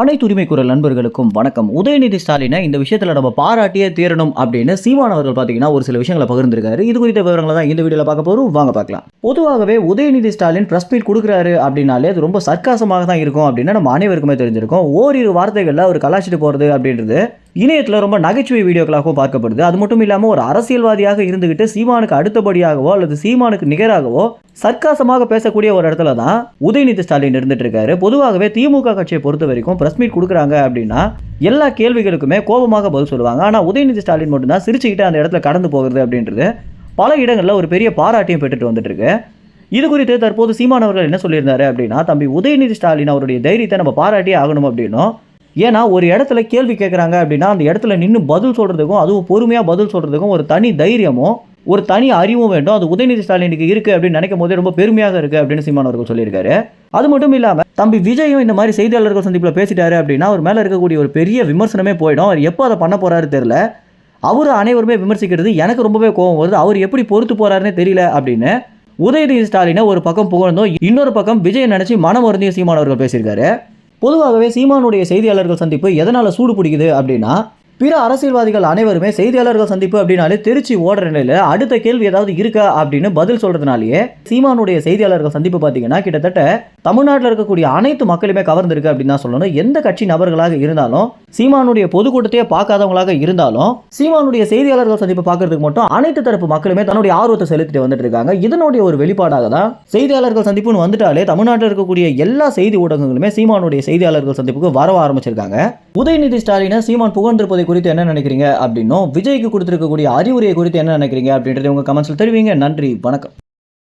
அனைத்து உரிமை குரல் நண்பர்களுக்கும் வணக்கம். உதயநிதி ஸ்டாலினை இந்த விஷயத்தில் நம்ம பாராட்டியே தீரணும் அப்படின்னு சீமான் அவர்கள் பார்த்தீங்கன்னா ஒரு சில விஷயங்களை பகிர்ந்திருக்காரு. இது குறித்த விவரங்களை தான் இந்த வீடியோவில் பார்க்க போகிறோம் வாங்க பார்க்கலாம். பொதுவாகவே உதயநிதி ஸ்டாலின் ப்ரெஸ் மீட் கொடுக்குறாரு அப்படின்னாலே அது ரொம்ப சர்க்காசமாக தான் இருக்கும் அப்படின்னு நம்ம அனைவருக்குமே தெரிஞ்சிருக்கும். ஓரிரு வார்த்தைகளில் அவர் கலாச்சிட்டு போகிறது அப்படின்றது இணையத்தில் ரொம்ப நகைச்சுவை வீடியோக்களாகவும் பார்க்கப்படுது. அது மட்டும் இல்லாமல் ஒரு அரசியல்வாதியாக இருந்துகிட்டு சீமானுக்கு அடுத்தபடியாகவோ அல்லது சீமானுக்கு நிகராகவோ சர்க்காசமாக பேசக்கூடிய ஒரு இடத்துல தான் உதயநிதி ஸ்டாலின் இருந்துட்டு இருக்காரு. பொதுவாகவே திமுக கட்சியை பொறுத்த வரைக்கும் பிரஸ் மீட் கொடுக்குறாங்க அப்படின்னா எல்லா கேள்விகளுக்குமே கோபமாக பதில் சொல்லுவாங்க. ஆனால் உதயநிதி ஸ்டாலின் மட்டும்தான் சிரிச்சுக்கிட்டு அந்த இடத்துல கடந்து போகிறது அப்படின்றது பல இடங்களில் ஒரு பெரிய பாராட்டியும் பெற்றுட்டு வந்துட்டுருக்கு இது குறித்து தற்போது சீமானவர்கள் என்ன சொல்லியிருந்தாரு அப்படின்னா தம்பி உதயநிதி ஸ்டாலின் அவருடைய தைரியத்தை நம்ம பாராட்டியே ஆகணும் அப்படின்னும் ஏன்னா ஒரு இடத்துல கேள்வி கேட்குறாங்க அப்படின்னா அந்த இடத்துல நின்று பதில் சொல்கிறதுக்கும் அதுவும் பொறுமையாக பதில் சொல்கிறதுக்கும் ஒரு தனி தைரியமும் ஒரு தனி அறிவும் வேண்டும். அது உதயநிதி ஸ்டாலினுக்கு இருக்குது அப்படின்னு நினைக்கும் போதே ரொம்ப பெருமையாக இருக்குது அப்படின்னு சீமான் அவர்கள் சொல்லியிருக்காரு. அது மட்டும் இல்லாமல் தம்பி விஜயும் இந்த மாதிரி செய்தியாளர்கள் சந்திப்பில் பேசிட்டாரு அப்படின்னா அவர் மேலே இருக்கக்கூடிய ஒரு பெரிய விமர்சனமே போயிடும். அவர் எப்போ அதை பண்ண போகிறாரு தெரில அவர் அனைவருமே விமர்சிக்கிறது எனக்கு ரொம்பவே கோபம் வருது. அவர் எப்படி பொறுத்து போறாருன்னே தெரியல அப்படின்னு உதயநிதி ஸ்டாலினை ஒரு பக்கம் புகழ்ந்தோம் இன்னொரு பக்கம் விஜய் நினச்சி மனம் வருந்திய சீமான் அவர்கள் பேசியிருக்காரு. பொதுவாகவே சீமானுடைய செய்தியாளர்கள் சந்திப்பு எதனால் சூடு பிடிக்குது அப்படின்னா பிற அரசியல்வாதிகள் அனைவருமே செய்தியாளர்கள் சந்திப்பு அப்படின்னாலே திருச்சி ஓடுற நிலையில் அடுத்த கேள்வி ஏதாவது இருக்கா அப்படின்னு பதில் சொல்கிறதுனாலேயே சீமானுடைய செய்தியாளர்கள் சந்திப்பு பார்த்தீங்கன்னா கிட்டத்தட்ட தமிழ்நாட்டில் இருக்கக்கூடிய அனைத்து மக்களுமே கவர்ந்திருக்கு அப்படின்னு தான் சொல்லணும். எந்த கட்சி நபர்களாக இருந்தாலும் சீமானுடைய பொதுக்கூட்டத்தையே பார்க்காதவங்களாக இருந்தாலும் சீமானுடைய செய்தியாளர்கள் சந்திப்பு பார்க்கறதுக்கு மட்டும் அனைத்து தரப்பு மக்களுமே தன்னுடைய ஆர்வத்தை செலுத்திட்டு வந்துட்டு இருக்காங்க. இதனுடைய ஒரு வெளிப்பாடாக தான் செய்தியாளர்கள் சந்திப்புன்னு வந்துட்டாலே தமிழ்நாட்டில் இருக்கக்கூடிய எல்லா செய்தி ஊடகங்களுமே சீமானுடைய செய்தியாளர்கள் சந்திப்புக்கு வரவ ஆரம்பிச்சிருக்காங்க. உதயநிதி ஸ்டாலினை சீமான் புகழ்ந்திருப்பதை குறித்து என்ன நினைக்கிறீங்க அப்படின்னும் விஜய்க்கு கொடுத்திருக்கக்கூடிய அறிவுரையை குறித்து என்ன நினைக்கிறீங்க அப்படின்றத உங்க கமெண்ட்ஸில் தெரிவிங்க. நன்றி வணக்கம்.